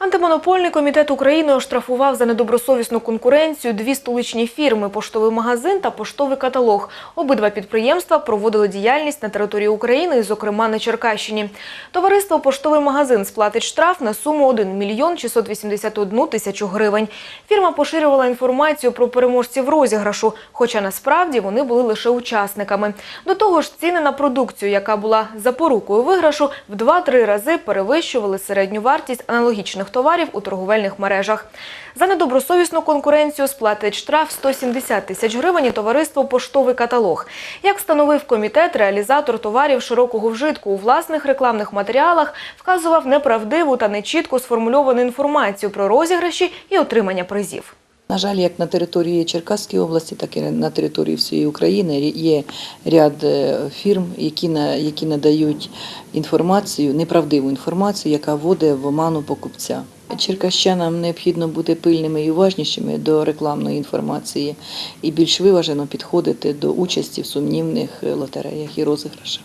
Антимонопольний комітет України оштрафував за недобросовісну конкуренцію дві столичні фірми – поштовий магазин та поштовий каталог. Обидва підприємства проводили діяльність на території України, зокрема на Черкащині. Товариство «Поштовий магазин» сплатить штраф на суму 1 мільйон 681 тисячу гривень. Фірма поширювала інформацію про переможців розіграшу, хоча насправді вони були лише учасниками. До того ж, ціни на продукцію, яка була запорукою виграшу, в 2-3 рази перевищували середню вартість аналогічних товарів у торговельних мережах. За недобросовісну конкуренцію сплатить штраф 170 тисяч гривень і товариство «Поштовий каталог». Як встановив комітет, реалізатор товарів широкого вжитку у власних рекламних матеріалах вказував неправдиву та нечітко сформульовану інформацію про розіграші і отримання призів. На жаль, як на території Черкаської області, так і на території всієї України є ряд е, фірм, які, на, які надають інформацію, неправдиву інформацію, яка вводить в оману покупця. Черкащанам необхідно бути пильними і уважнішими до рекламної інформації і більш виважено підходити до участі в сумнівних е, лотереях і розіграшах.